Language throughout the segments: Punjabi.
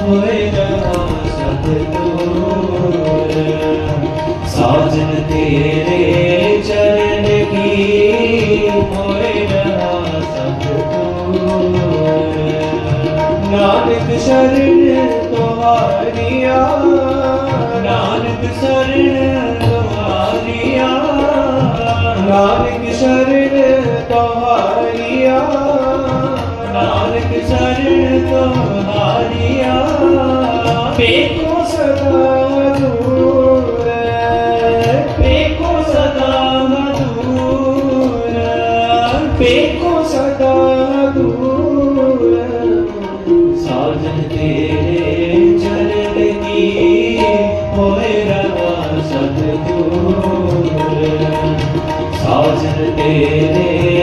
ਹੋਏ ਰਹਾ ਸਾਜਨ ਤੇਰੇ ਚਰਨ ਕੀ ਹੋਏ ਰਹਾ ਸਤਿਗੁਰ ਨਾਨਕ ਸ਼ਰਨ ਤੁਹਾਰੀਆ ਨਾਨਕ ਸ਼ਰਨ ਤੁਹਾਰੀਆ ਨਾਨਕ ਸ਼ਰਨ ਤੁਹਾਰੀਆ ਨਾਨਕ ਸ਼ਰਨ ਤੁਹਾਰੀਆ ਪੇਕੋ ਸਦਾ ਦੂਰ ਪੇਕੋ ਸਦਾ ਦੂਰ ਪੇਕੋ ਸਦਾ ਦੂਰ ਸਾਜਨ ਤੇਰੇ ਚਰਨ ਕੀ ਹੋਏ ਰਵਾ ਸਤਿਗੁਰ। ਸਾਜਨ ਤੇਰੇ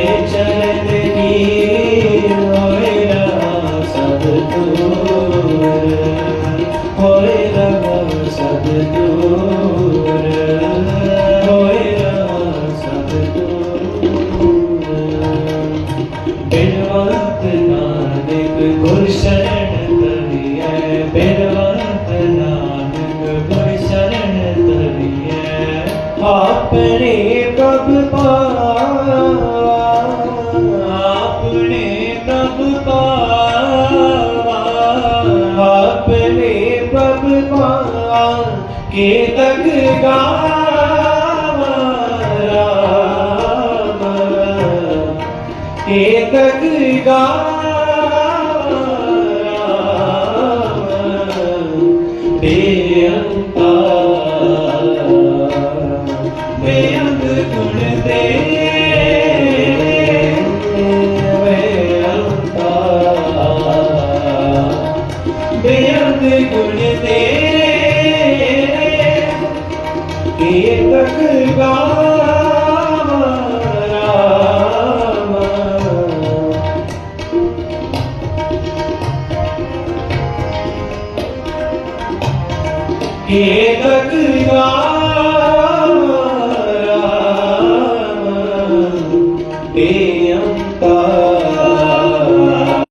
ਗੁਰ ਸ਼ਰਨ ਤਰੀਐ ਬਿਨਵੰਤ ਨਾਨਕ ਗੁਰ ਸ਼ਰਨ ਤਰੀਐ ਆਪਣੇ ਪ੍ਰਭ ਪਾਵਾ ਆਪਣੇ ਪ੍ਰਭ ਪਾਵਾ ਆਪਣੇ ਪ੍ਰਭ ਪਾਵਾ ਕੇ ਤਕ ਗਾਵਾ ਰਾਮ ਏਕਕ ਗਾਮ ਬੇਅੰਤਾ ਗੁਣ ਤੇਰੇ ਬੇਅੰਤਾ ਬੇਅੰਤ ਹੇ ਤਕਰੀਬਾ